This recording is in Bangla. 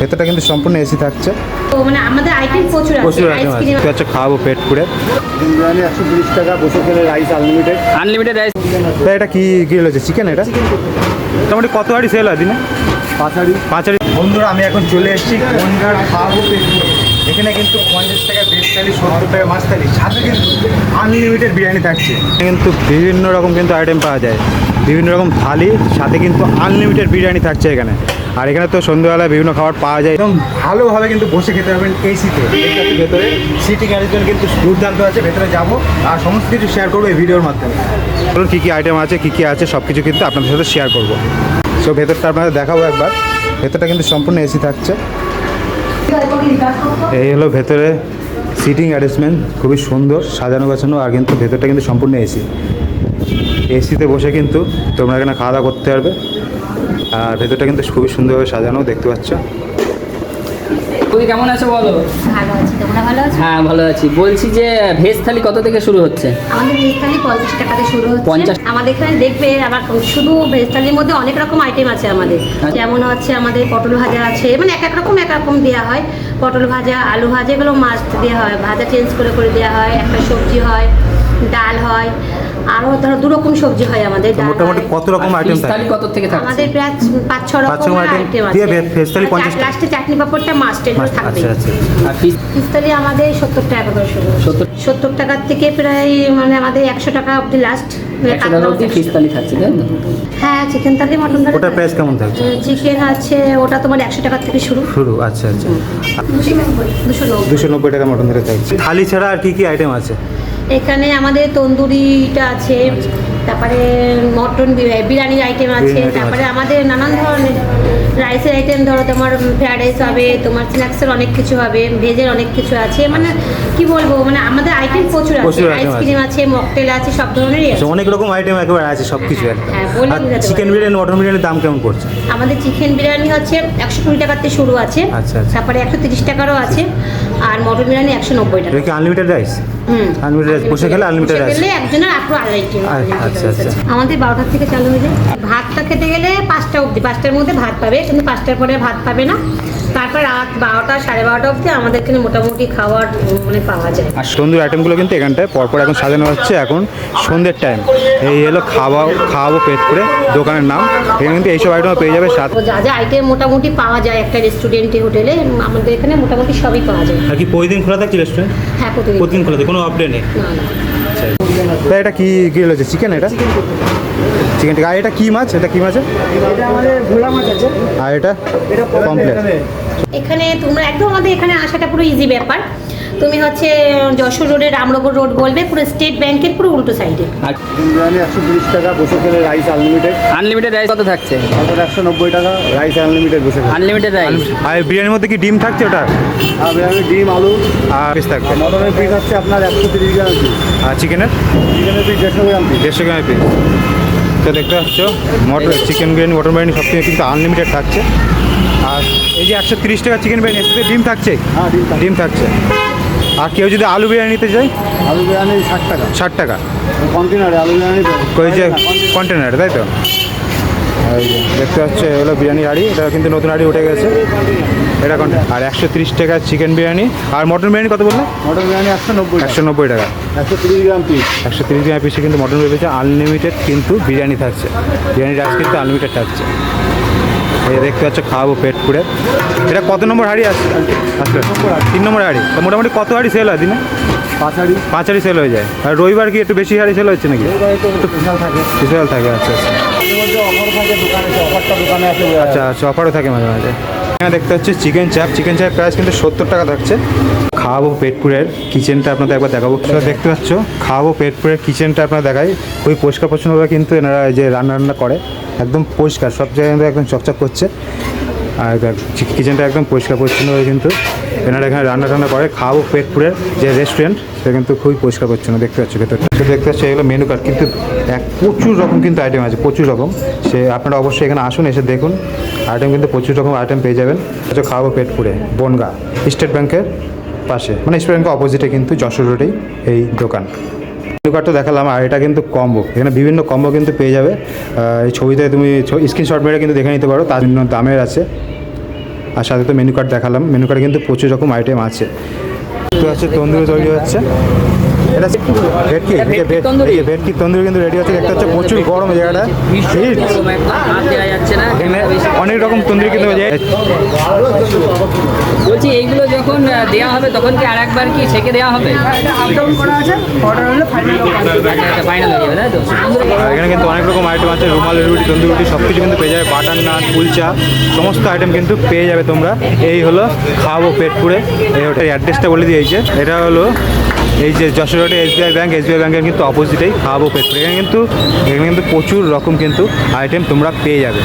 ভেতরটা কিন্তু সম্পূর্ণ এসি থাকছে। তো মানে আমাদের আইটেম প্রচুর আছে প্রচুর আইটেম আছে। আইসক্রিম ঠিক আছে খাওয়াবো পেট বিরিয়ানি একশো তিরিশ টাকা বসে খেলে রাইস আনলিমিটেড আনলিমিটেড রাইস তা এটা কি গ্রিল হচ্ছে চিকেন এটা? মোটামুটি কত হাড়ি সেল হয় দিনে? পাঁচ হাড়ি পাঁচ হাড়ি বন্ধুরা আমি এখন চলে এসেছি পেট। এখানে কিন্তু পঞ্চাশ টাকা ভেজ থালি সত্তর টাকা মাছ থালি সাথে কিন্তু আনলিমিটেড বিরিয়ানি থাকছে। কিন্তু বিভিন্ন রকম কিন্তু আইটেম পাওয়া যায়। বিভিন্ন রকম থালি সাথে কিন্তু আনলিমিটেড বিরিয়ানি থাকছে এখানে। আর এখানে তো সন্ধ্যাবেলায় বিভিন্ন খাবার পাওয়া যায়। একদম ভালোভাবে কিন্তু বসে খেতে পারবেন এসিতে ভেতরে সিটিং অ্যারেঞ্জমেন্ট কিন্তু দুর্দান্ত আছে ভেতরে যাব আর সমস্ত কিছু শেয়ার করব এই ভিডিওর মাধ্যমে। ধরুন কী কী আইটেম আছে কী কী আছে সব কিছু কিন্তু আপনাদের সাথে শেয়ার করব। সো ভেতরটা আপনাদের দেখাবো একবার। ভেতরটা কিন্তু সম্পূর্ণ এসি থাকছে। এই হলো ভেতরে সিটিং অ্যারেঞ্জমেন্ট খুবই সুন্দর সাজানো গাছানো আর কিন্তু ভেতরটা কিন্তু সম্পূর্ণ এসি এসিতে বসে কিন্তু তোমরা এখানে খাওয়া দাওয়া করতে পারবে। আর ভেতরটা কিন্তু খুবই সুন্দরভাবে সাজানো দেখতে পাচ্ছ। তুই কেমন আছো বলো? ভালো আছে তোমরা ভালো আছো? হ্যাঁ ভালো আছি। বলছি যে ভেজ থালি কত থেকে শুরু হচ্ছে? আমাদের ভেজ থালি পঞ্চাশ টাকাতে শুরু হচ্ছে। 50 আমাদের এখানে দেখবে আবার শুধু ভেজ থালির মধ্যে অনেক রকম আইটেম আছে আমাদের। আচ্ছা। যেমন হচ্ছে আমাদের পটল ভাজা আছে মানে এক এক রকম এক রকম দেওয়া হয়। পটল ভাজা আলু ভাজা এগুলো মাছ দেওয়া হয়। ভাজা চেঞ্জ করে করে দেওয়া হয়। একটা সবজি হয় ডাল হয়। আরও ধরো দু রকম সবজি হয় আমাদের মোটামুটি কত রকম আইটেম থাকে? কত থেকে থাকে আমাদের প্রায় পাঁচ ছ রকম আইটেম আছে। ভে- veg 50 লাস্টে চাটনি পাপড়টা মাস্ট আচ্ছা থাকবে আচ্ছা আর পিস্তালি আমাদের সত্তর টাকা করে শুরু। 70 সত্তর টাকার থেকে প্রায় মানে আমাদের একশো টাকা অবধি লাস্ট একশো ফিশ থালি থাকছে তাই তো হ্যাঁ চিকেন থালি মটন থালি ওটার প্রাইস কেমন থাকছে? চিকেন আছে ওটা তোমার একশো টাকা থেকে শুরু। শুরু আচ্ছা আচ্ছা। দুশো নব্বই দুশো নব্বই। টাকা মটন ধরে থাকছে। থালি ছাড়া আর কি কি আইটেম আছে? এখানে আমাদের তন্দুরিটা আছে তারপরে মটন বিরিয়ানির আইটেম আছে তারপরে আমাদের নানান ধরনের রাইসের আইটেম ধরো তোমার ফ্রাইড রাইস হবে তোমার স্ন্যাক্সের অনেক কিছু হবে ভেজের অনেক কিছু আছে মানে কি বলব মানে আমাদের আইটেম প্রচুর আছে। আইসক্রিম আছে। মকটেল আছে সব ধরনেরই আছে। অনেক রকম আইটেম একেবারে আছে সব কিছু একদম। হ্যাঁ, আর চিকেন বিরিয়ানি মটন বিরিয়ানির দাম কেমন পড়ছে? আমাদের চিকেন বিরিয়ানি হচ্ছে একশো কুড়ি টাকাতে থেকে শুরু আছে আচ্ছা, আচ্ছা। তারপরে একশো তিরিশ টাকারও আছে। আর মটন বিরিয়ানি একশো নব্বই টাকা। এটা কি আনলিমিটেড রাইস হুম। Unlimited rice, বসে খেলে আনলিমিটেড রাইস একজনের আটশো আড়াই আচ্ছা, আচ্ছা। আমাদের বারোটার থেকে চালু হয়ে যায়। ভাতটা খেতে গেলে পাঁচটা অবধি পাঁচটার মধ্যে ভাত পাবে কিন্তু পাঁচটার পরে ভাত পাবে না। তারপর রাত বারোটা সাড়ে বারোটা অবধি আমাদের এখানে মোটামুটি খাবার উম, মানে পাওয়া যায়। আর সন্ধ্যের আইটেমগুলো কিন্তু এখানটায় পরপর এখন সাজানো হচ্ছে। এখন সন্ধ্যের টাইম এই হলো খাওয়া খাওয়াবো পেট করে দোকানের নাম। এখানে কিন্তু এইসব আইটেম পেয়ে যাবে সাত তো যা যা আইটেম মোটামুটি পাওয়া যায় একটা রেস্টুরেন্টে হোটেলে আমাদের এখানে মোটামুটি সবই পাওয়া যায়। আর কি প্রতিদিন খোলা থাকছে রেস্টুরেন্ট হ্যাঁ প্রতিদিন। প্রতিদিন খোলা থাকে কোনো আপডেট নেই? না না। তা এটা কি গ্রিল হচ্ছে চিকেন এটা? চিকেন টিকা আর এটা কি মাছ? এটা কি মাছ এটা আমাদের ভোলা মাছ আছে। আর এটা? এটা কমপ্লেট এখানে তোমরা একদম আমাদের এখানে আসাটা পুরো ইজি ব্যাপার। তুমি হচ্ছে যশোর রোডে রামনগর রোড বলবে পুরো স্টেট ব্যাংকের পুরো উল্টো সাইডে বিরিয়ানি একশো তিরিশ টাকা বসে খেলে রাইস আনলিমিটেড আনলিমিটেড রাইস কত থাকছে? একশো নব্বই টাকা রাইস আনলিমিটেড বসে আনলিমিটেড রাইস আর বিরিয়ানির মধ্যে কি ডিম থাকছে ওটা? আর বিরিয়ানি ডিম আলু। আর পিস থাকবে মটনের পিস হচ্ছে আপনার একশো তিরিশ গ্রাম পিস আর চিকেনের চিকেনের পিস দেড়শো গ্রাম পিস দেড়শো গ্রামের পিস তো দেখতে পাচ্ছ mutton chicken biryani mutton biryani সব কিছু কিন্তু আনলিমিটেড থাকছে। আর এই যে একশো তিরিশ টাকা চিকেন বিরিয়ানি এর সাথে ডিম থাকছে? হ্যাঁ ডিম ডিম থাকছে। আর কেউ যদি আলু বিরিয়ানি নিতে চায়? আলু বিরিয়ানি ষাট টাকা। ষাট টাকা। কন্টেনারে আলু বিরিয়ানি যে কন্টেনার তাই তো? দেখতে পাচ্ছ এগুলো বিরিয়ানি হাড়ি এটা কিন্তু নতুন হাড়ি উঠে গেছে। এটা কন্টেনার আর একশো তিরিশ টাকা চিকেন বিরিয়ানি। আর মটন বিরিয়ানি কত বললে? মটন বিরিয়ানি একশো নব্বই একশো নব্বই টাকা। একশো তিরিশ গ্রাম পিস একশো তিরিশ গ্রাম পিসে কিন্তু মটন রয়েছে আনলিমিটেড কিন্তু বিরিয়ানি থাকছে। বিরিয়ানি রাইস কিন্তু আনলিমিটেড থাকছে। এই দেখতে পাচ্ছ খাওয়াবো পেট পুড়ে। এটা কত নম্বর হাড়ি আস আসলে তিন নম্বর হাড়ি। তো মোটামুটি কত হাড়ি সেল হয় দিনে? পাঁচ হাড়ি। পাঁচ হাড়ি সেল হয়ে যায়। আর রবিবার কি একটু বেশি হাড়ি সেল হচ্ছে নাকি? স্পেশাল থাকে। স্পেশাল থাকে আচ্ছা আচ্ছা। এর মধ্যে অফার থাকে দোকানে এসে অফারটা দোকানে আসে আচ্ছা আচ্ছা অফারও থাকে মাঝে মাঝে। এখানে দেখতে হচ্ছে চিকেন চাপ। চিকেন চাপ প্রাইস কিন্তু সত্তর টাকা থাকছে। খাওয়াবো পেটপুরের কিচেনটা আপনাদের একবার দেখাবো। সেটা দেখতে পাচ্ছ, খাওয়াবো পেটপুরের কিচেনটা আপনার দেখাই। খুবই পরিষ্কার পরিচ্ছন্নভাবে কিন্তু এনারা যে রান্না রান্না করে। একদম পরিষ্কার, সব জায়গায় একদম চকচক করছে। আর কিচেনটা একদম পরিষ্কার পরিচ্ছন্নভাবে কিন্তু এনারা এখানে রান্না টান্না করে খাওয়াবো পেটপুরের যে রেস্টুরেন্ট সেটা কিন্তু খুবই পরিষ্কার পরিচ্ছন্ন দেখতে পাচ্ছ ভেতরটা। দেখতে পাচ্ছ এগুলো মেনু কার্ড কিন্তু এক প্রচুর রকম কিন্তু আইটেম আছে, প্রচুর রকম। সে আপনারা অবশ্যই এখানে আসুন, এসে দেখুন। আইটেম কিন্তু প্রচুর রকম আইটেম পেয়ে যাবেন। হচ্ছে খাওয়াবো পেটপুরে বনগা, স্টেট ব্যাংকের পাশে মানে স্টেট ব্যাংকের অপোজিটে কিন্তু যশোর রোডেই এই দোকান। কার্ডটা দেখালাম, আর এটা কিন্তু কম্বো এখানে বিভিন্ন কম্বো কিন্তু পেয়ে যাবে। এই ছবিতে তুমি স্ক্রিনশট মেরে কিন্তু দেখে নিতে পারো, তার জন্য দামের আছে। আর সাথে তো মেনু কার্ড দেখালাম। মেনু কার্ডে কিন্তু প্রচুর রকম আইটেম আছে। তো তন্দুরি তৈরি হচ্ছে। এটা তন্দুরি? কিন্তু রেডি হচ্ছে। দেখতে হচ্ছে প্রচুর গরম জায়গাটা অনেক রকম তন্দুরি কিন্তু হয়ে যায়। বলছি এইগুলো যখন দেওয়া হবে তখন কি আর একবার কি সেকে দেওয়া হবে? এখানে কিন্তু অনেক রকম আইটেম আছে রুমাল রুটি তন্দুরি রুটি সব কিছু কিন্তু পেয়ে যাবে। বাটার নান কুলচা সমস্ত আইটেম কিন্তু পেয়ে যাবে তোমরা। এই হলো খাব পেট পুরে এই হোটেল অ্যাড্রেসটা বলে দিয়েছে। এটা হলো এই যে যশোর রোডে এসবিআই ব্যাংক এসবিআই ব্যাংকের কিন্তু অপোজিটেই খাব পেট পুরে এখানে কিন্তু এখানে কিন্তু প্রচুর রকম কিন্তু আইটেম তোমরা পেয়ে যাবে।